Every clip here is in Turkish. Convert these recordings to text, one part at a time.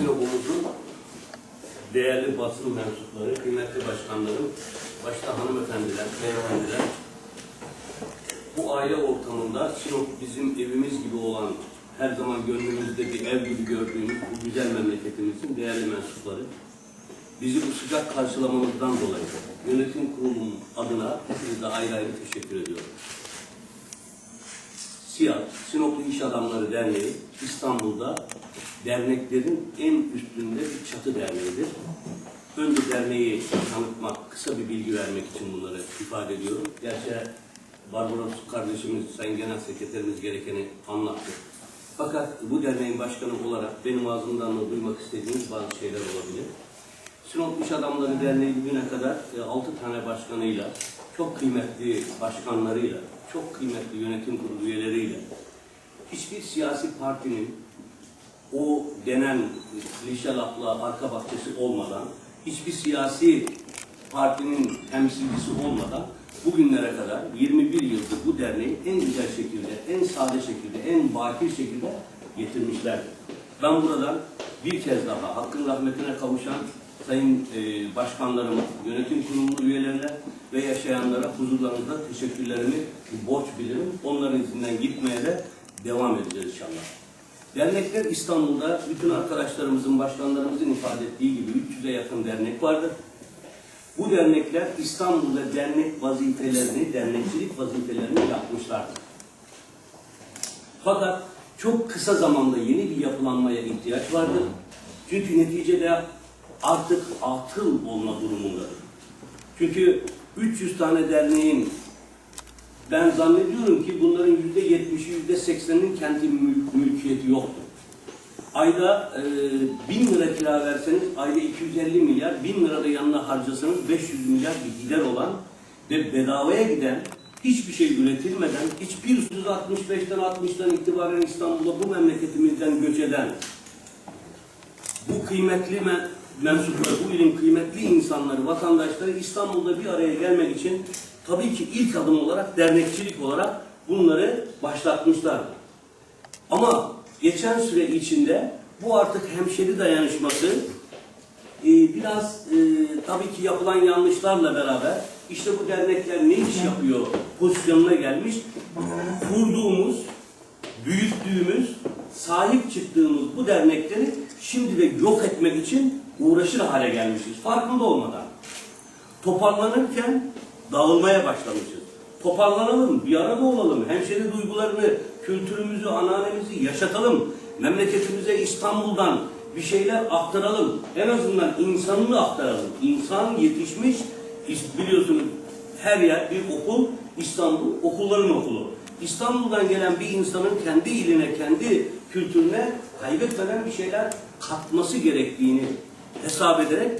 Sinop'umuzun değerli basın mensupları, kıymetli başkanlarım, başta hanımefendiler, beyefendiler, bu aile ortamında Sinop bizim evimiz gibi olan, her zaman gönlümüzde bir ev gibi gördüğümüz bu güzel memleketimizin değerli mensupları, bizi bu sıcak karşılamamızdan dolayı yönetim kurulunun adına hepinize ayrı ayrı teşekkür ediyorum. SİAD, Sinoplu İş Adamları Derneği İstanbul'da derneklerin en üstünde bir çatı derneğidir. Önce derneği tanıtmak, kısa bir bilgi vermek için bunları ifade ediyorum. Gerçi Barbaros kardeşimiz, Sayın Genel Sekreterimiz gerekeni anlattı. Fakat bu derneğin başkanı olarak benim ağzımdan da duymak istediğiniz bazı şeyler olabilir. Sinop İş Adamları Derneği bugüne kadar 6 tane başkanıyla, çok kıymetli başkanlarıyla, çok kıymetli yönetim kurulu üyeleriyle, hiçbir siyasi partinin o denen klişe lafla arka bahçesi olmadan, hiçbir siyasi partinin temsilcisi olmadan bugünlere kadar 21 yıldır bu derneği en güzel şekilde, en sade şekilde, en bakir şekilde getirmişlerdir. Ben buradan bir kez daha hakkın rahmetine kavuşan sayın e, başkanlarım, yönetim kurulu üyelerine ve yaşayanlara huzurlarınızda teşekkürlerimi borç bilirim. Onların izinden gitmeye de devam edeceğiz inşallah. Dernekler İstanbul'da bütün arkadaşlarımızın, başkanlarımızın ifade ettiği gibi 300'e yakın dernek vardır. Bu dernekler İstanbul'da dernek vazifelerini, dernekçilik vazifelerini yapmışlardır. Fakat çok kısa zamanda yeni bir yapılanmaya ihtiyaç vardır. Çünkü neticede artık atıl olma durumundadır. Çünkü 300 tane derneğin ben zannediyorum ki bunların yüzde yetmişi, yüzde sekseninin kendi mül- mülkiyeti yoktur. Ayda e, bin lira kira verseniz ayda 250 milyar, bin lira da yanına harcasanız 500 milyar bir gider olan ve bedavaya giden, hiçbir şey üretilmeden, hiçbir 165'ten 60'tan itibaren İstanbul'a bu memleketimizden göç eden, bu kıymetli me- mensupları, bu ilin kıymetli insanları, vatandaşları İstanbul'da bir araya gelmek için tabii ki ilk adım olarak dernekçilik olarak bunları başlatmışlardı. Ama geçen süre içinde bu artık hemşeri dayanışması e, biraz e, tabii ki yapılan yanlışlarla beraber işte bu dernekler ne iş yapıyor pozisyonuna gelmiş. Kurduğumuz, büyüttüğümüz, sahip çıktığımız bu dernekleri şimdi de yok etmek için uğraşır hale gelmişiz. Farkında olmadan. Toparlanırken dağılmaya başlamışız. Toparlanalım, bir arada olalım, hemşeri duygularını, kültürümüzü, anneannemizi yaşatalım. Memleketimize İstanbul'dan bir şeyler aktaralım. En azından insanını aktaralım. İnsan yetişmiş, biliyorsunuz her yer bir okul, İstanbul okulların okulu. İstanbul'dan gelen bir insanın kendi iline, kendi kültürüne kaybetmeden bir şeyler katması gerektiğini hesap ederek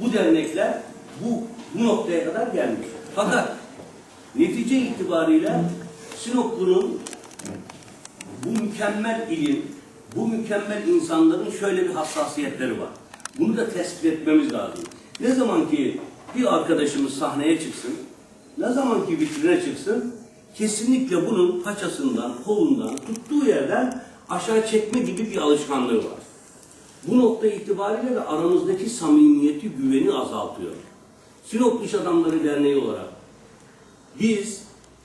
bu dernekler bu, bu noktaya kadar gelmiş. Fakat netice itibariyle Sinoplu'nun bu mükemmel ilin, bu mükemmel insanların şöyle bir hassasiyetleri var. Bunu da tespit etmemiz lazım. Ne zaman ki bir arkadaşımız sahneye çıksın, ne zaman ki vitrine çıksın, kesinlikle bunun paçasından, kolundan, tuttuğu yerden aşağı çekme gibi bir alışkanlığı var. Bu nokta itibariyle de aramızdaki samimiyeti, güveni azaltıyor. Sinop İş Adamları Derneği olarak biz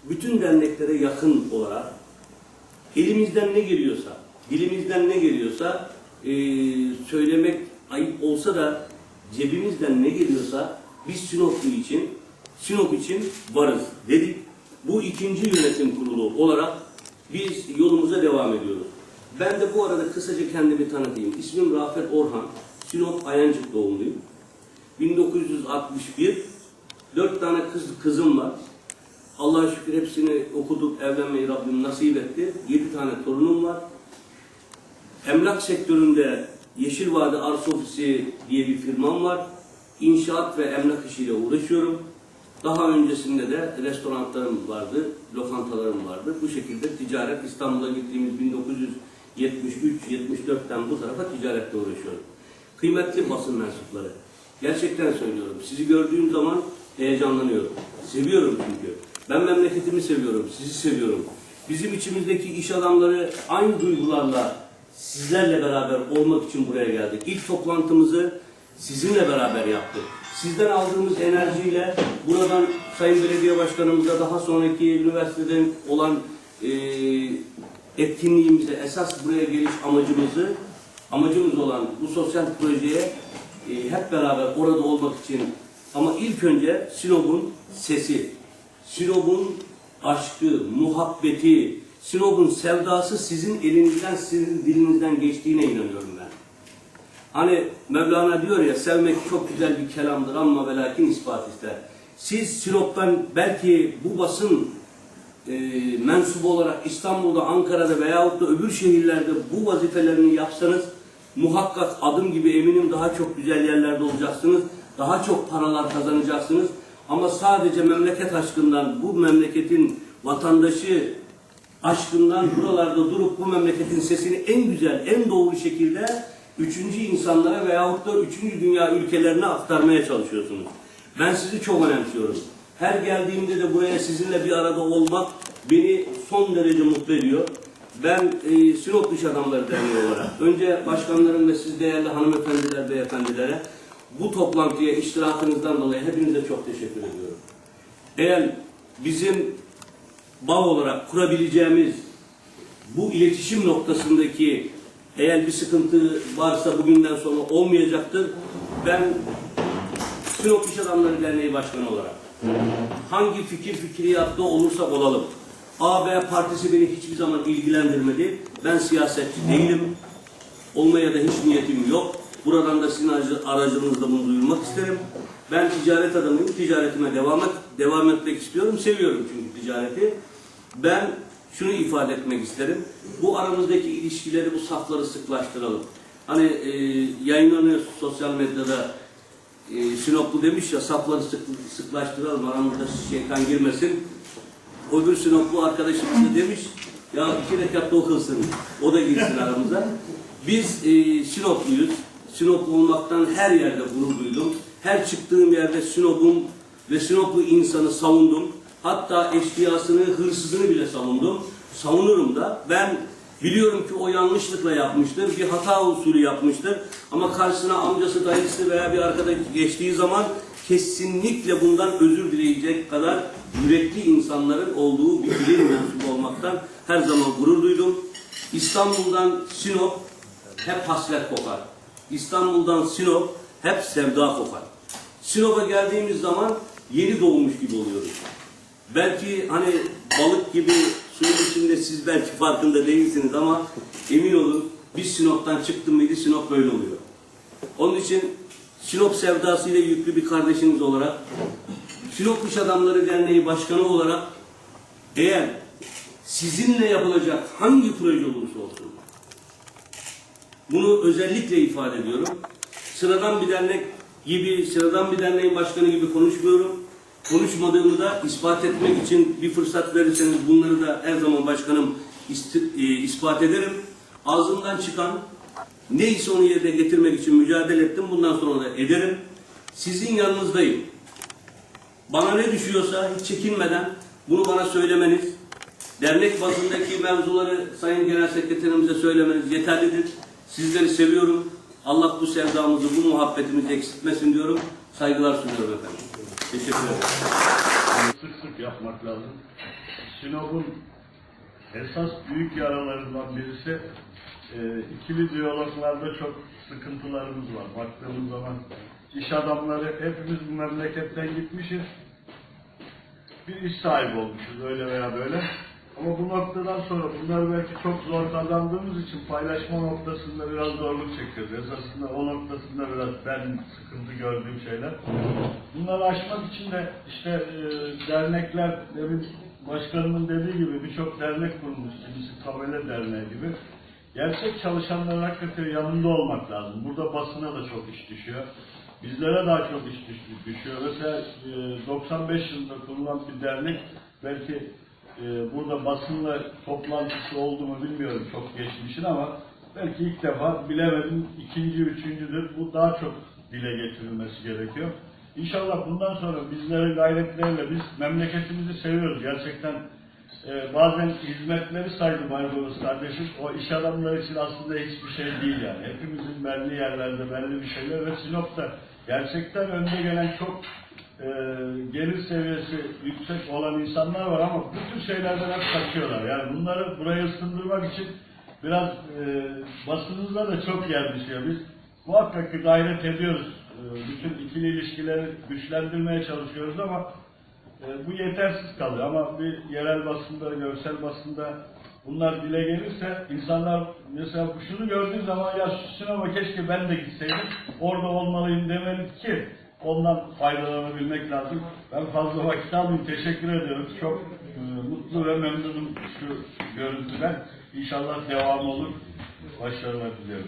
bütün derneklere yakın olarak elimizden ne geliyorsa, dilimizden ne geliyorsa eee, söylemek ayıp olsa da cebimizden ne geliyorsa biz Sinoplu için, Sinop için varız dedik. Bu ikinci yönetim kurulu olarak biz yolumuza devam ediyoruz. Ben de bu arada kısaca kendimi tanıtayım. İsmim Rafet Orhan. Sinop Ayancık doğumluyum. 1961. Dört tane kız, kızım var. Allah'a şükür hepsini okuduk, evlenmeyi Rabbim nasip etti. Yedi tane torunum var. Emlak sektöründe Yeşil Vadi Arsa Ofisi diye bir firmam var. İnşaat ve emlak işiyle uğraşıyorum. Daha öncesinde de restoranlarım vardı, lokantalarım vardı. Bu şekilde ticaret İstanbul'a gittiğimiz 1973-74'ten bu tarafa ticaretle uğraşıyorum. Kıymetli basın mensupları, gerçekten söylüyorum. Sizi gördüğüm zaman heyecanlanıyorum. Seviyorum çünkü. Ben memleketimi seviyorum, sizi seviyorum. Bizim içimizdeki iş adamları aynı duygularla sizlerle beraber olmak için buraya geldik. İlk toplantımızı sizinle beraber yaptık. Sizden aldığımız enerjiyle buradan Sayın Belediye Başkanımıza daha sonraki üniversiteden olan e, etkinliğimize esas buraya geliş amacımızı amacımız olan bu sosyal projeye e, hep beraber orada olmak için ama ilk önce Sinop'un sesi, Sinop'un aşkı, muhabbeti, Sinop'un sevdası sizin elinizden, sizin dilinizden geçtiğine inanıyorum ben. Hani Mevlana diyor ya sevmek çok güzel bir kelamdır ama ve lakin ispat ister. Siz Sinop'tan belki bu basın e, mensubu olarak İstanbul'da, Ankara'da veyahut da öbür şehirlerde bu vazifelerini yapsanız muhakkak adım gibi eminim daha çok güzel yerlerde olacaksınız. Daha çok paralar kazanacaksınız. Ama sadece memleket aşkından, bu memleketin vatandaşı aşkından buralarda durup bu memleketin sesini en güzel, en doğru şekilde üçüncü insanlara veyahut da üçüncü dünya ülkelerine aktarmaya çalışıyorsunuz. Ben sizi çok önemsiyorum. Her geldiğimde de buraya sizinle bir arada olmak beni son derece mutlu ediyor. Ben e, Sinop İş Adamları Derneği olarak önce başkanlarım ve siz değerli hanımefendiler, beyefendilere bu toplantıya iştirakınızdan dolayı hepinize çok teşekkür ediyorum. Eğer bizim bağ olarak kurabileceğimiz bu iletişim noktasındaki eğer bir sıkıntı varsa bugünden sonra olmayacaktır. Ben Sinop İş Adamları Derneği Başkanı olarak hangi fikir fikriyatta olursak olalım. AB partisi beni hiçbir zaman ilgilendirmedi. Ben siyasetçi değilim. Olmaya da hiç niyetim yok. Buradan da sizin aracı- aracılığınızla bunu duyurmak isterim. Ben ticaret adamıyım. Ticaretime devam, et, devam etmek istiyorum. Seviyorum çünkü ticareti. Ben şunu ifade etmek isterim. Bu aramızdaki ilişkileri, bu safları sıklaştıralım. Hani e, yayınlanıyor sosyal medyada e, Sinoplu demiş ya safları sık, sıklaştıralım aramızda şeytan girmesin. Öbür Sinoplu arkadaşımız da demiş ya iki rekatta okunsın. O da girsin aramıza. Biz e, Sinopluyuz. Sinoplu olmaktan her yerde gurur duydum. Her çıktığım yerde Sinop'un ve Sinoplu insanı savundum. Hatta eşkıyasını, hırsızını bile savundum. Savunurum da. Ben biliyorum ki o yanlışlıkla yapmıştır. Bir hata usulü yapmıştır. Ama karşısına amcası, dayısı veya bir arkadaş geçtiği zaman kesinlikle bundan özür dileyecek kadar yürekli insanların olduğu bir bilim mensubu olmaktan her zaman gurur duydum. İstanbul'dan Sinop hep hasret kokar. İstanbul'dan Sinop hep sevda kokar. Sinop'a geldiğimiz zaman yeni doğmuş gibi oluyoruz. Belki hani balık gibi suyun içinde siz belki farkında değilsiniz ama emin olun biz Sinop'tan çıktım mıydı Sinop böyle oluyor. Onun için Sinop sevdasıyla yüklü bir kardeşiniz olarak Sinop İş Adamları Derneği Başkanı olarak eğer sizinle yapılacak hangi proje olursa olsun bunu özellikle ifade ediyorum. Sıradan bir dernek gibi, sıradan bir derneğin başkanı gibi konuşmuyorum. Konuşmadığımı da ispat etmek için bir fırsat verirseniz bunları da her zaman başkanım e, ispat ederim. Ağzımdan çıkan neyse onu yerine getirmek için mücadele ettim. Bundan sonra da ederim. Sizin yanınızdayım. Bana ne düşüyorsa hiç çekinmeden bunu bana söylemeniz, dernek bazındaki mevzuları Sayın Genel Sekreterimize söylemeniz yeterlidir. Sizleri seviyorum. Allah bu sevdamızı, bu muhabbetimizi eksiltmesin diyorum. Saygılar sunuyorum efendim. Teşekkür ederim. sık sık yapmak lazım. Sinop'un esas büyük yaralarından birisi e, ikili diyaloglarda çok sıkıntılarımız var. Baktığımız zaman iş adamları hepimiz bu memleketten gitmişiz. Bir iş sahibi olmuşuz öyle veya böyle. Ama bu noktadan sonra bunları belki çok zor kazandığımız için paylaşma noktasında biraz zorluk çekiyoruz. Esasında o noktasında biraz ben sıkıntı gördüğüm şeyler. Bunları aşmak için de işte e, dernekler, demin başkanımın dediği gibi birçok dernek kurulmuş. Kimisi Tabela Derneği gibi. Gerçek çalışanların hakikaten yanında olmak lazım. Burada basına da çok iş düşüyor. Bizlere daha çok iş düş- düşüyor. Mesela e, 95 yılında kurulan bir dernek belki e, burada basınla toplantısı oldu mu bilmiyorum çok geçmişin ama belki ilk defa bilemedim ikinci, üçüncüdür. Bu daha çok dile getirilmesi gerekiyor. İnşallah bundan sonra bizlere gayretlerle biz memleketimizi seviyoruz. Gerçekten e, bazen hizmetleri saydı Baybars kardeşim. O iş adamları için aslında hiçbir şey değil yani. Hepimizin belli yerlerde belli bir şeyler ve Sinop'ta gerçekten önde gelen çok e, gelir seviyesi yüksek olan insanlar var ama bu tür şeylerden hep kaçıyorlar. Yani bunları buraya ısındırmak için biraz e, basınımıza da çok yer düşüyor. Biz muhakkak ki gayret ediyoruz. E, bütün ikili ilişkileri güçlendirmeye çalışıyoruz ama e, bu yetersiz kalıyor. Ama bir yerel basında, görsel basında bunlar dile gelirse insanlar mesela şunu gördüğü zaman ya şu sınava keşke ben de gitseydim orada olmalıyım demeli ki ondan faydalanabilmek lazım. Ben fazla vakit almayayım. Teşekkür ediyorum. Çok e, mutlu ve memnunum şu görüntüden. İnşallah devam olur. Başarılar diliyorum.